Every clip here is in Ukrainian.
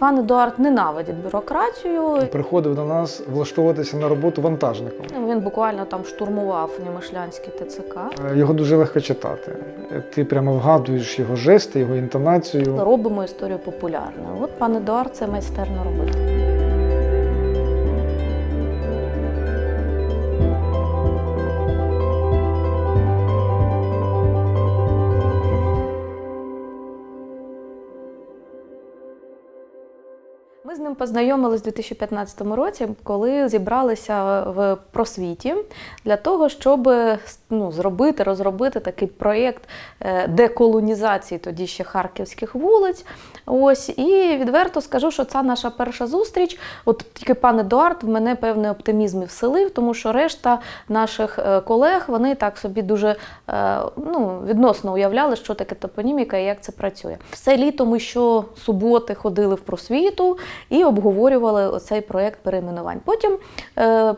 Пан Едуард ненавидить бюрократію. Приходив до нас влаштовуватися на роботу вантажником. Він буквально там штурмував німишлянський ТЦК. Е, Його дуже легко читати. Е, Ти прямо вгадуєш його жести, його інтонацію. Робимо історію популярною. От пан Едуард це майстерно робив. Познайомились у 2015 році, коли зібралися в просвіті для того, щоб ну, зробити, розробити такий проєкт е, деколонізації тоді ще харківських вулиць. Ось і відверто скажу, що це наша перша зустріч. От тільки пан Едуард в мене певний оптимізм і вселив, тому що решта наших е, колег вони так собі дуже е, ну, відносно уявляли, що таке топоніміка і як це працює. Все літо ми щосуботи ходили в просвіту і обговорювали оцей проєкт перейменувань. Потім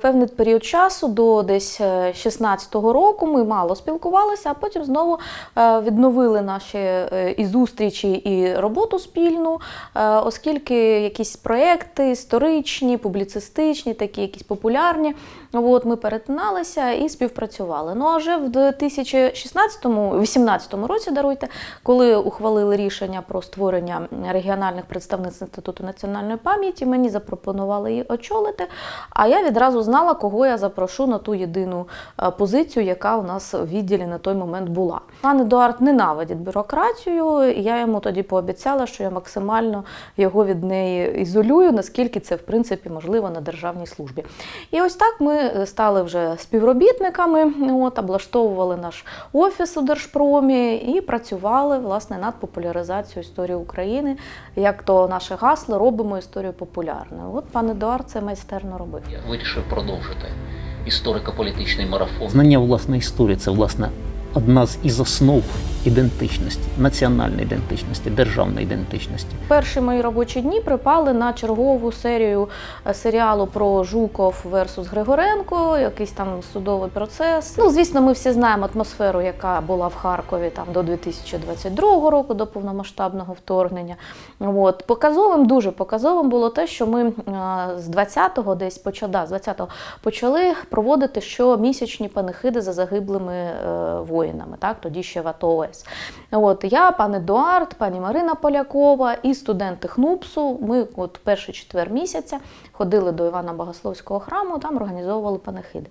певний період часу, до десь 16-го року, ми мало спілкувалися, а потім знову е, відновили наші е, і зустрічі, і роботу спільну, е, оскільки якісь проєкти історичні, публіцистичні, такі якісь популярні. От ми перетиналися і співпрацювали. Ну а вже в 2016-2018 році, даруйте, коли ухвалили рішення про створення регіональних представництв Інституту національної пам'яті, мені запропонували її очолити. А я відразу знала, кого я запрошу на ту єдину позицію, яка у нас в відділі на той момент була. Пан Едуард ненавидить бюрократію, і я йому тоді пообіцяла, що я максимально його від неї ізолюю, наскільки це в принципі можливо на державній службі. І ось так ми стали вже співробітниками, от, облаштовували наш офіс у Держпромі і працювали власне над популяризацією історії України. Як то наше гасло робимо історію популярною. От пан Едуард це майстерно робив. Я вирішив продовжити історико-політичний марафон. Знання власної історії це власне одна з із основ ідентичності, національної ідентичності, державної ідентичності. Перші мої робочі дні припали на чергову серію е, серіалу про Жуков версус Григоренко, якийсь там судовий процес. Ну, звісно, ми всі знаємо атмосферу, яка була в Харкові там до 2022 року, до повномасштабного вторгнення. От показовим, дуже показовим було те, що ми е, з 20-го десь почали, да, з 20-го почали проводити щомісячні панихиди за загиблими е, воїнами, так тоді ще в АТО ОС. От я, пан Едуард, пані Марина Полякова і студенти ХНУПСу. Ми от перший четвер місяця ходили до Івана Богословського храму, там організовували панихиди.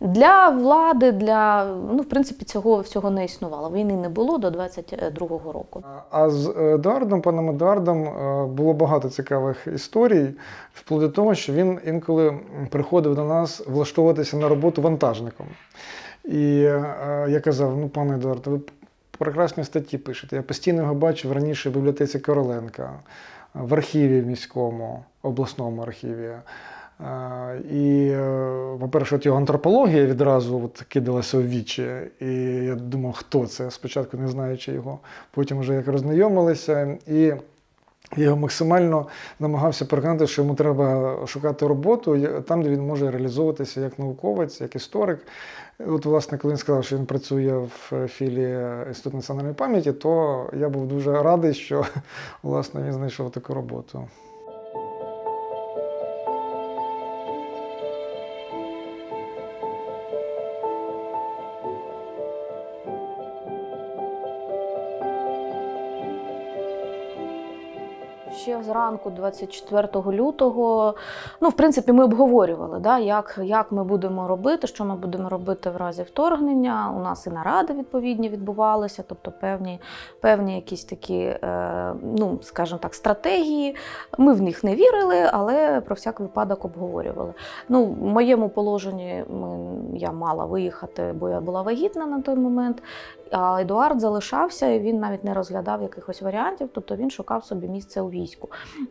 Для влади, для ну, в принципі, цього всього не існувало. Війни не було до 22-го року. А з Едуардом, паном Едуардом, е, було багато цікавих історій, вплоть до того, що він інколи приходив до нас влаштовуватися на роботу вантажником. І е, я казав: ну, пане Едуард, ви прекрасні статті пишете. Я постійно його бачив раніше в бібліотеці Короленка, в архіві міському, обласному архіві. Е, І, е, по-перше, от його антропологія відразу от кидалася в вічі. І я думав, хто це? Спочатку не знаючи його, потім вже як роззнайомилися. І я його максимально намагався переконати, що йому треба шукати роботу там, де він може реалізовуватися як науковець, як історик. От, власне, коли він сказав, що він працює в філії Інституту національної пам'яті, то я був дуже радий, що власне він знайшов таку роботу. Ще зранку, 24 лютого, ну, в принципі, ми обговорювали, да, як, як ми будемо робити, що ми будемо робити в разі вторгнення. У нас і наради відповідні відбувалися, тобто певні, певні якісь такі, е, ну, скажімо так, стратегії. Ми в них не вірили, але про всяк випадок обговорювали. Ну, в моєму положенні ми, я мала виїхати, бо я була вагітна на той момент. А Едуард залишався, і він навіть не розглядав якихось варіантів, тобто він шукав собі місце у війську.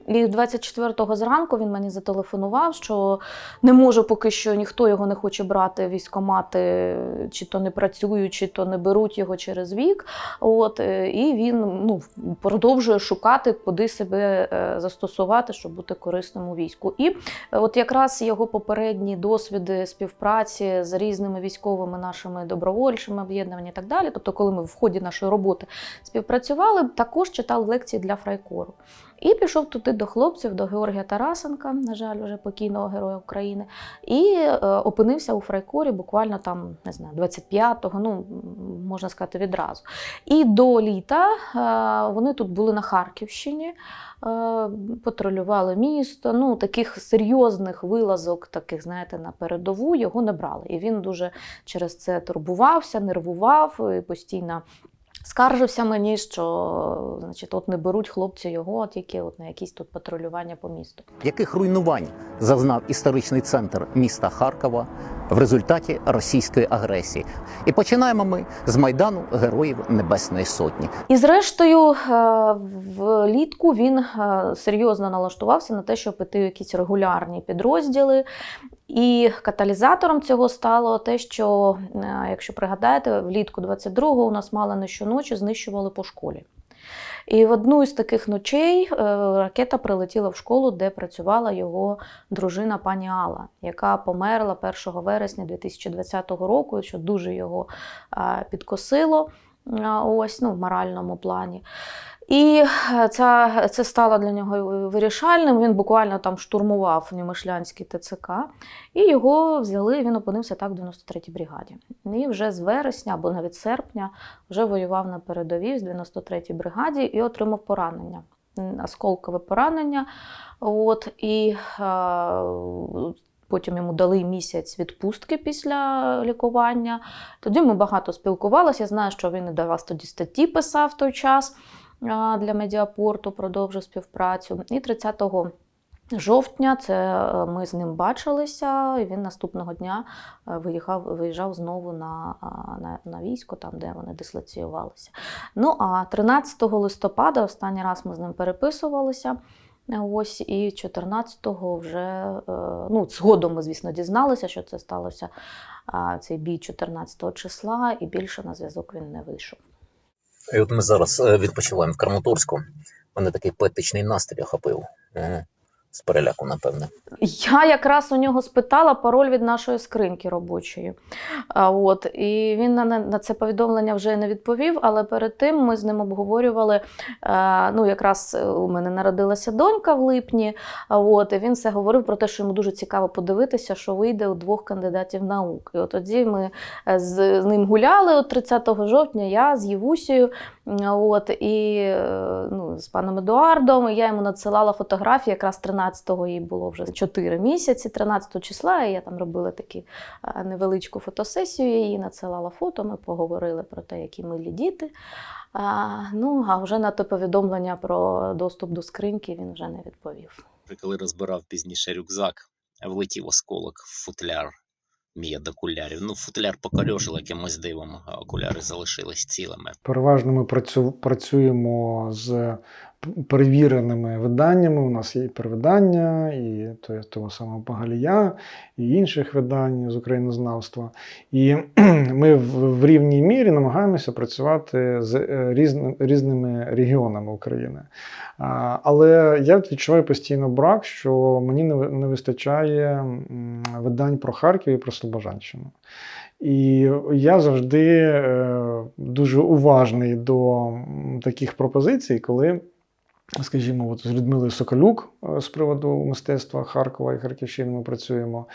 І 24-го зранку він мені зателефонував, що не може поки що ніхто його не хоче брати військомати, чи то не працюють, чи то не беруть його через вік. От, е, і він ну, продовжує шукати, куди себе е, застосувати, щоб бути корисним у війську. І е, от якраз його попередні досвіди співпраці з різними військовими нашими добровольчими об'єднаннями і так далі. Тобто, коли ми в ході нашої роботи співпрацювали, також читав лекції для фрайкору. І пішов туди до хлопців, до Георгія Тарасенка, на жаль, вже покійного героя України, і е, опинився у Фрайкорі буквально там, не знаю, 25-го, ну можна сказати, відразу. І до літа е, вони тут були на Харківщині, патрулювали місто. Ну, таких серйозних вилазок, таких, знаєте, на передову його не брали. І він дуже через це турбувався, нервував і постійно. Скаржився мені, що значить, от не беруть хлопці його тільки от на якісь тут патрулювання по місту. Яких руйнувань зазнав історичний центр міста Харкова в результаті російської агресії? І починаємо ми з майдану Героїв Небесної Сотні. І зрештою, е, влітку він е, серйозно налаштувався на те, щоб іти якісь регулярні підрозділи. І каталізатором цього стало те, що, е, якщо пригадаєте, влітку 22-го у нас мало не щоночі знищували по школі. І в одну із таких ночей е, ракета прилетіла в школу, де працювала його дружина пані Алла, яка померла 1 вересня 2020 року, що дуже його підкосило ось, ну, в моральному плані. І е, це, це стало для нього вирішальним. Він буквально там штурмував Німишлянський ТЦК, і його взяли. Він опинився так в 93-й бригаді. І вже з вересня або навіть серпня вже воював на передовій з 93-й бригаді і отримав поранення. Осколкове поранення. От, і е, потім йому дали місяць відпустки після лікування. Тоді ми багато спілкувалися. Я знаю, що він до вас тоді статті писав в той час а, для медіапорту, продовжив співпрацю. І 30 жовтня це е, ми з ним бачилися, і він наступного дня е, виїхав, виїжджав знову на, на, на військо, там, де вони дислоціювалися. Ну а 13 листопада, останній раз ми з ним переписувалися. Ось і 14-го вже е, ну, згодом ми, звісно, дізналися, що це сталося цей бій 14 го числа, і більше на зв'язок він не вийшов. І от ми зараз е, відпочиваємо в Краматорську. Мене такий поетичний настрій охопив. Угу. З переляку, напевне. Я якраз у нього спитала пароль від нашої скриньки робочої. От, і він на, на це повідомлення вже не відповів, але перед тим ми з ним обговорювали. е, Ну, якраз у мене народилася донька в липні. От, і він все говорив про те, що йому дуже цікаво подивитися, що вийде у двох кандидатів наук. І от тоді ми е, з, з ним гуляли от 30 жовтня, я з Євусією. От, і е, ну, з паном Едуардом. І я йому надсилала фотографії, якраз 13-го їй було вже 4 місяці, 13 числа. І я там робила таку невеличку фотосесію. Я їй надсилала фото. Ми поговорили про те, які милі діти. А, ну, а вже на те повідомлення про доступ до скриньки він вже не відповів. Коли розбирав пізніше рюкзак, влетів осколок в футляр мій від окулярів. Ну, футляр покорьожили якимось дивом, а окуляри залишились цілими. Переважно ми працю, працюємо з перевіреними виданнями. У нас є і перевидання, і то- того самого Пагалія, і інших видань з українознавства. І ми в, рівній мірі намагаємося працювати з е, різни, різними регіонами України. Але я відчуваю постійно брак, що мені не, не вистачає видань про Харків і про Слобожанщину. І я завжди е, дуже уважний до таких пропозицій, коли, скажімо, от з Людмилою Соколюк е, з приводу мистецтва Харкова і Харківщини ми працюємо.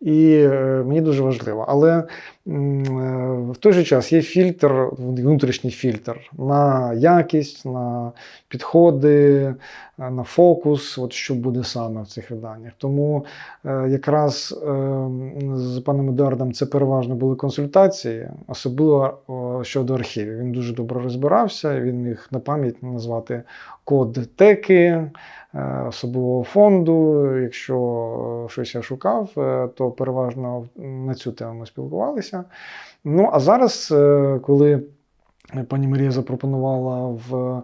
І е, мені дуже важливо. Але в той же час є фільтр, внутрішній фільтр на якість, на підходи, е, на фокус, от що буде саме в цих виданнях. Тому е, якраз е, з паном Едуардом це переважно були консультації, особливо щодо архівів. Він дуже добре розбирався, він міг на пам'ять назвати код теки. Е, Особового фонду, якщо щось я шукав, е, то переважно на цю тему ми спілкувалися. Ну а зараз, е, коли пані Марія запропонувала в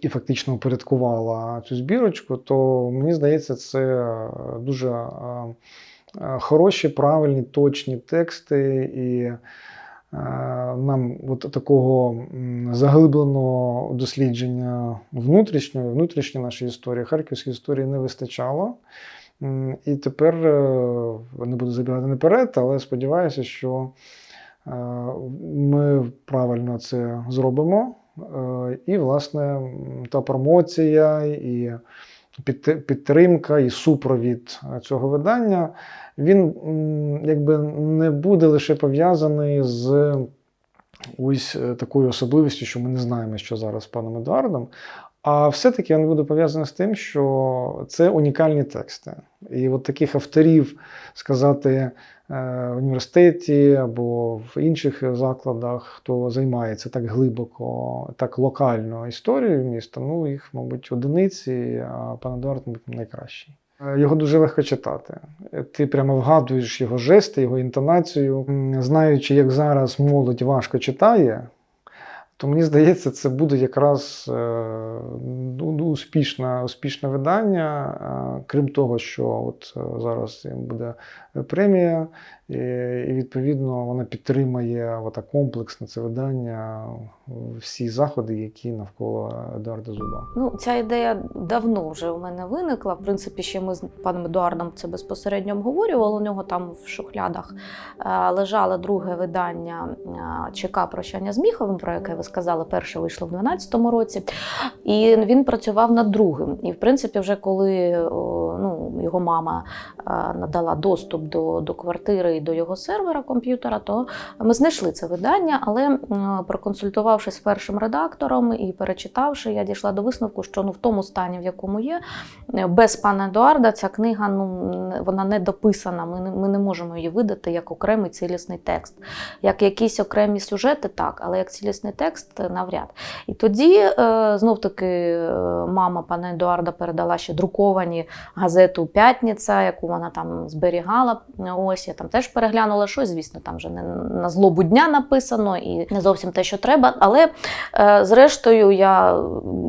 і фактично упорядкувала цю збірочку, то мені здається, це дуже хороші, правильні, точні тексти. І нам от такого заглибленого дослідження внутрішньої, внутрішньої нашої історії, харківської історії не вистачало. І тепер е, не буду забігати наперед, але сподіваюся, що е, ми правильно це зробимо. Е, І, власне, та промоція, і підтримка, і супровід е, цього видання, він якби не буде лише пов'язаний з ось е, такою особливістю, що ми не знаємо, що зараз з паном Едуардом. А все-таки він буде пов'язаний з тим, що це унікальні тексти. І от таких авторів сказати е, в університеті або в інших закладах, хто займається так глибоко, так локально історією міста, ну їх, мабуть, одиниці, а пан Едуард, мабуть, найкращий. Е, Його дуже легко читати. Ти прямо вгадуєш його жести, його інтонацію. Знаючи, як зараз молодь важко читає, то мені здається, це буде якраз е, ну, ну, успішне, успішне видання. Е, Крім того, що от е, зараз буде премія, і, відповідно вона підтримає комплексне це видання, всі заходи, які навколо Едуарда Зуба. Ну, ця ідея давно вже у мене виникла. В принципі, ще ми з паном Едуардом це безпосередньо обговорювали. У нього там в шухлядах е, лежало друге видання е, ЧК Прощання з Міховим, про яке ви сказали, перше вийшло в 2012 році. І він працював над другим. І, в принципі, вже коли ну, його мама е, надала доступ до, до квартири і до його сервера комп'ютера, то ми знайшли це видання, але м, проконсультувавшись з першим редактором і перечитавши, я дійшла до висновку, що ну в тому стані, в якому є, без пана Едуарда ця книга ну вона не дописана. Ми не, ми не можемо її видати як окремий цілісний текст. Як якісь окремі сюжети, так, але як цілісний текст навряд. І тоді е, знов таки е, мама пана Едуарда передала ще друковані газету П'ятниця, яку вона там зберігала. Ось я там теж переглянула щось. Звісно, там вже не на злобу дня написано і не зовсім те, що треба. Але е, зрештою я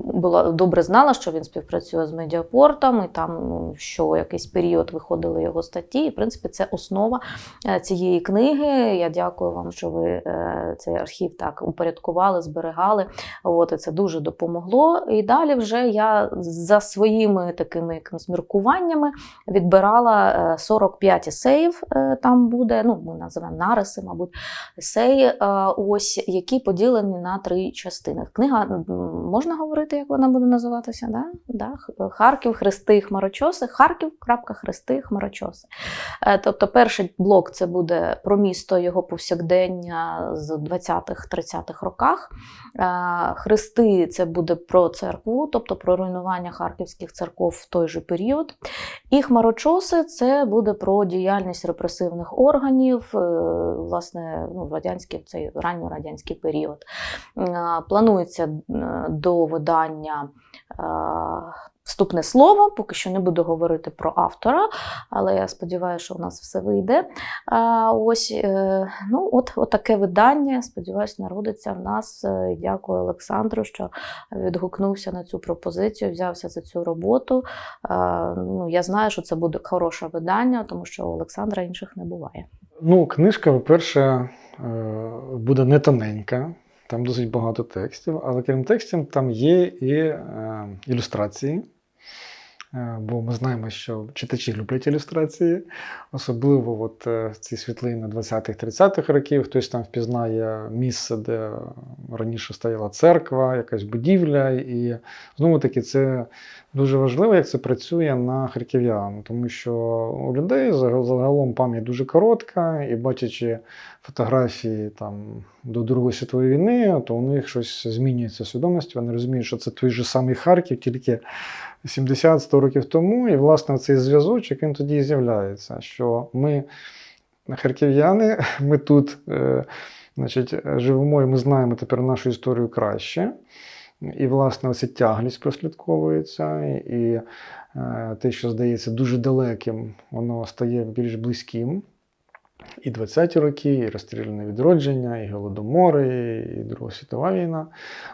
була добре знала, що він співпрацює з медіапортом, і там ну, що якийсь період виходили його статті. І в принципі, це основа е, цієї книги. Я дякую вам, що ви е, цей архів так упорядкували, зберігали. От, і це дуже допомогло. І далі вже я за своїми такими якимись міркуваннями відбирала е, 45 есеїв. Там буде, ну ми називаємо нариси, мабуть, есеї, ось які поділені на три частини. Книга можна говорити, як вона буде називатися? Да? Да? Харків, Хрести, Хмарочоси. Харків, крапка, Хрести, Хмарочоси. Е, Тобто, перший блок це буде про місто його повсякдення з 20-30-х роках. Е, Хрести це буде про церкву, тобто про руйнування харківських церков в той же період. І хмарочоси це буде про діяльність репресивних органів, е, власне, ну, радянський, цей ранньорадянський період. Е, Планується е, до видання. е, Вступне слово, поки що не буду говорити про автора, але я сподіваюся, що у нас все вийде. Ось ну, от, от таке видання. Сподіваюся, народиться в нас. Дякую Олександру, що відгукнувся на цю пропозицію, взявся за цю роботу. Ну, я знаю, що це буде хороше видання, тому що у Олександра інших не буває. Ну, книжка, по-перше, буде не тоненька, там досить багато текстів, але крім текстів, там є і е, ілюстрації. Е, Бо ми знаємо, що читачі люблять ілюстрації, особливо от е, ці світлини 20-30-х років. Хтось там впізнає місце, де раніше стояла церква, якась будівля. І знову таки, це дуже важливо, як це працює на харків'ян, тому що у людей загалом пам'ять дуже коротка, і бачачи фотографії там до Другої світової війни, то у них щось змінюється свідомість. Вони розуміють, що це той же самий Харків, тільки 70-100 років тому. І, власне, цей зв'язочок він тоді і з'являється, що ми харків'яни, ми тут е, значить, живемо і ми знаємо тепер нашу історію краще. І, власне, оця тяглість прослідковується, і е, те, що здається дуже далеким, воно стає більш близьким. І 20-ті роки, і розстріляне відродження, і голодомори, і Друга світова війна.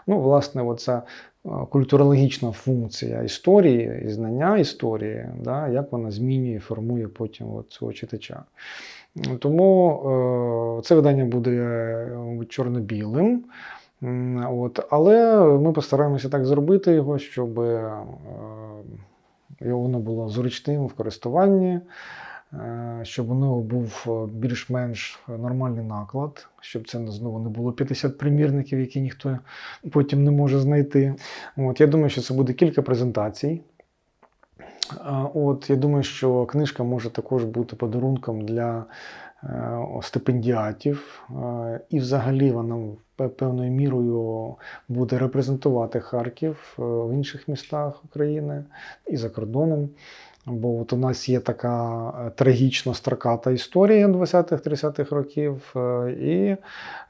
Ну, власне, оця е, культурологічна функція історії і знання історії, да, як вона змінює і формує потім от свого читача. Тому е, це видання буде чорно-білим. От, але ми постараємося так зробити його, щоб е, воно було зручним в користуванні, е, щоб у нього був е, більш-менш нормальний наклад, щоб це знову не було 50 примірників, які ніхто потім не може знайти. От, я думаю, що це буде кілька презентацій. От, я думаю, що книжка може також бути подарунком для стипендіатів, Е, і взагалі вона певною мірою буде репрезентувати Харків е, в інших містах України і за кордоном. Бо от у нас є така е, трагічно строката історія 20-30-х років. е, І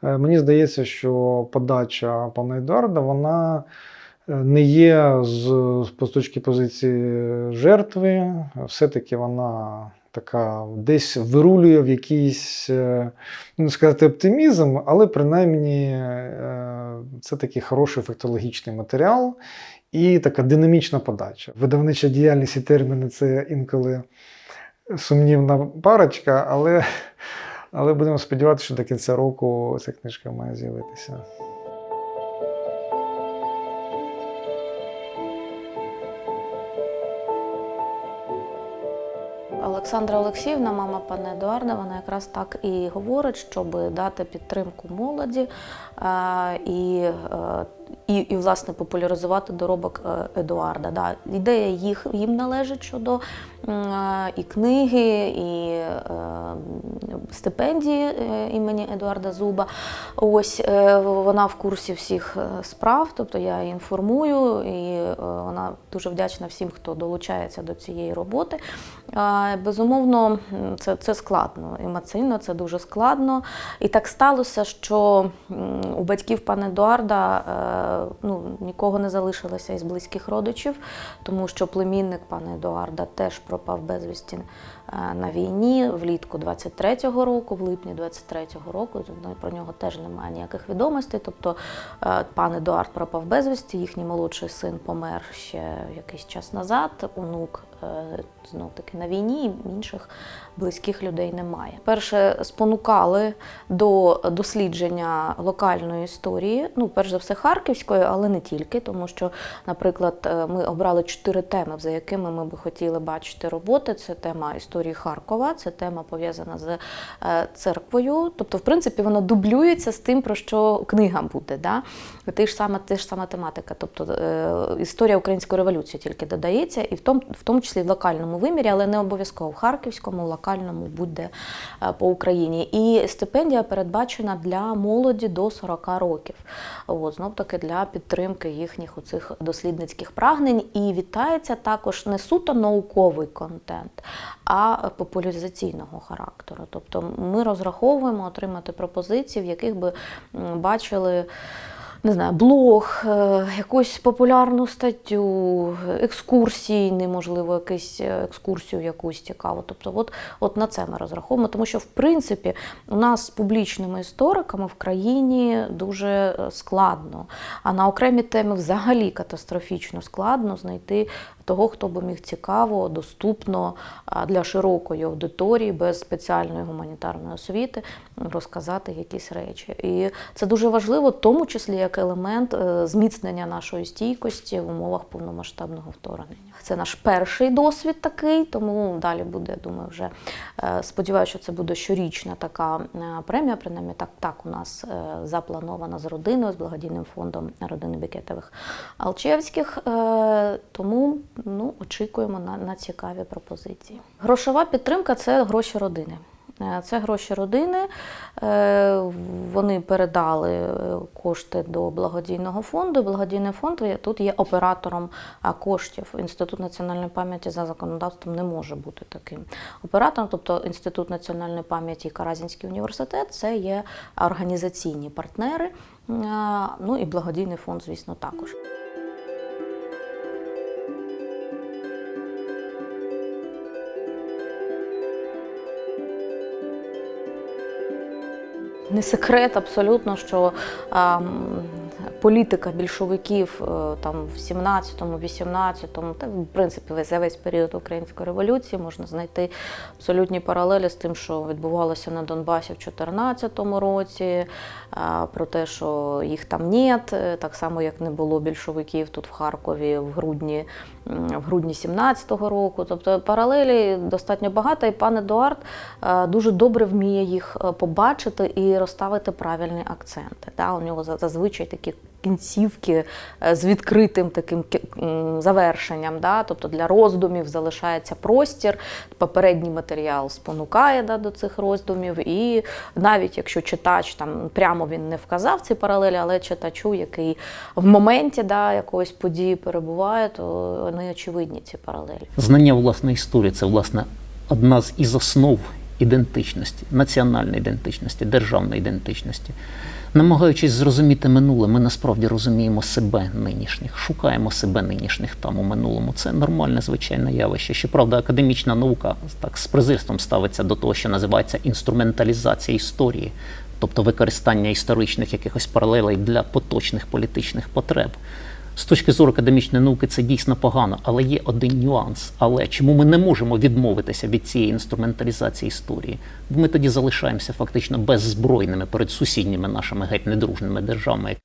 е, мені здається, що подача пана Едуарда, вона е, не є з, з точки позиції жертви, все-таки вона така десь вирулює в якийсь, е, ну сказати, оптимізм, але принаймні е, це такий хороший фактологічний матеріал і така динамічна подача. Видавнича діяльність і терміни це інколи сумнівна парочка, але, але будемо сподіватися, що до кінця року ця книжка має з'явитися. Олександра Олексіївна, мама пана Едуарда, вона якраз так і говорить, щоб дати підтримку молоді е, і, е, і, і власне популяризувати доробок е, Едуарда. Да. Ідея їх їм належить щодо е, і книги, і е, стипендії імені Едуарда Зуба. Ось вона в курсі всіх справ, тобто я її інформую, і вона дуже вдячна всім, хто долучається до цієї роботи. Безумовно, це, це складно. Емоційно це дуже складно. І так сталося, що у батьків пана Едуарда ну, нікого не залишилося із близьких родичів, тому що племінник пана Едуарда теж пропав безвісті на війні влітку 23-го року, в липні 23-го року. Про нього теж немає ніяких відомостей. Тобто е, пан Едуард пропав безвісті, їхній молодший син помер ще якийсь час назад, онук знов таки на війні, інших близьких людей немає. Перше спонукали до дослідження локальної історії, ну, перш за все, харківської, але не тільки, тому що, наприклад, е, ми обрали чотири теми, за якими ми би хотіли бачити роботи. Це тема історії Харкова, це тема пов'язана з е, церквою. Тобто, в принципі, вона дублюється з тим, про що книга буде. Да? Ти ж сама, ти ж сама тематика. Тобто е, історія української революції тільки додається, і в тому, в тому числі в локальному вимірі, але не обов'язково в харківському, локальному, будь-де е, по Україні. І стипендія передбачена для молоді до 40 років. От, знов таки для підтримки їхніх оцих дослідницьких прагнень. І вітається також не суто науковий контент, а популяризаційного характеру. Тобто ми розраховуємо отримати пропозиції, в яких би бачили не знаю, блог, е, якусь популярну статтю, екскурсійний, можливо, якусь е, екскурсію якусь цікаву. Тобто, от, от на це ми розраховуємо, тому що в принципі у нас з публічними істориками в країні дуже е, складно, а на окремі теми взагалі катастрофічно складно знайти того, хто би міг цікаво, доступно для широкої аудиторії без спеціальної гуманітарної освіти розказати якісь речі. І це дуже важливо, в тому числі як елемент е, зміцнення нашої стійкості в умовах повномасштабного вторгнення. Це наш перший досвід такий, тому далі буде, думаю, вже е, сподіваюся, що це буде щорічна така е, премія. Принаймні, так, так у нас запланована з родиною, з благодійним фондом родини Бекетових Алчевських. Тому ну, очікуємо на, на цікаві пропозиції. Грошова підтримка це гроші родини. Е, Це гроші родини. Е, Вони передали е, кошти до благодійного фонду. Благодійний фонд тут є оператором коштів. Інститут національної пам'яті за законодавством не може бути таким оператором. Тобто Інститут національної пам'яті Каразінський університет це є організаційні партнери. Ну і благодійний фонд, звісно, також. Не секрет абсолютно, що а, політика більшовиків е, там в 17-му, 18-му, та в принципі за весь період української революції можна знайти абсолютні паралелі з тим, що відбувалося на Донбасі в 2014 році, а, про те, що їх там нет, е, так само як не було більшовиків тут в Харкові в грудні, в грудні 17-го року. Тобто паралелі достатньо багато, і пан Едуард е, дуже добре вміє їх е, побачити і розставити правильні акценти. Да? У нього зазвичай такі кінцівки е, з відкритим таким завершенням. Да? Тобто для роздумів залишається простір, попередній матеріал спонукає да, до цих роздумів. І навіть якщо читач там прямо він не вказав ці паралелі, але читачу, який в моменті да, якоїсь події перебуває, то вони очевидні ці паралелі. Знання власної історії це власне одна з із основ ідентичності, національної ідентичності, державної ідентичності. Намагаючись зрозуміти минуле, ми насправді розуміємо себе нинішніх, шукаємо себе нинішніх там у минулому. Це нормальне звичайне явище. Щоправда, академічна наука так з презирством ставиться до того, що називається інструменталізація історії, тобто використання історичних якихось паралелей для поточних політичних потреб. З точки зору академічної науки це дійсно погано, але є один нюанс. Але чому ми не можемо відмовитися від цієї інструменталізації історії? Бо ми тоді залишаємося фактично беззбройними перед сусідніми нашими геть недружними державами.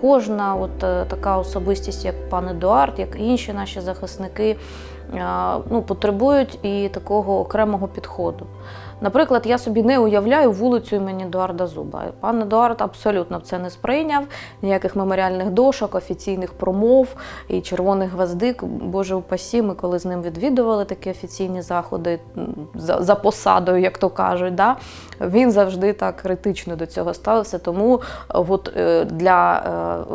Кожна от е, така особистість, як пан Едуард, як інші наші захисники, ну, потребують і такого окремого підходу. Наприклад, я собі не уявляю вулицю імені Едуарда Зуба. Пан Едуард абсолютно це не сприйняв. Ніяких меморіальних дошок, офіційних промов і червоних гвоздик. Боже упасі, ми коли з ним відвідували такі офіційні заходи за, за посадою, як то кажуть. Да? Він завжди так критично до цього ставився. Тому от, е, для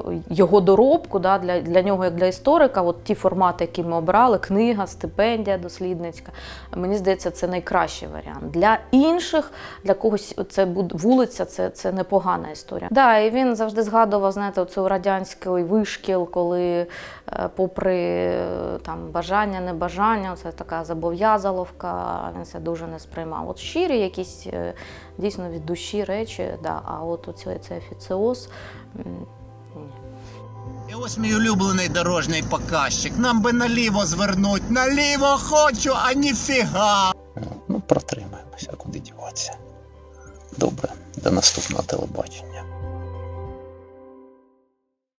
е, його доробку, да, для, для нього, як для історика, от ті формати, які ми обрали, книга, стипендія дослідницька, мені здається, це найкращий варіант. Для інших, для когось це буде вулиця, це, це непогана історія. Да, і він завжди згадував, знаєте, цю радянський вишкіл, коли, е, попри е, там бажання, небажання, це така зобов'язаловка, він це дуже не сприймав. От щирі якісь е, дійсно від душі речі, да, а от оцей цей офіціоз. ні. І ось мій улюблений дорожній показчик. Нам би наліво звернуть. Наліво хочу, а ніфіга. Ну, протримаємося, куди діватися. Добре, до наступного телебачення.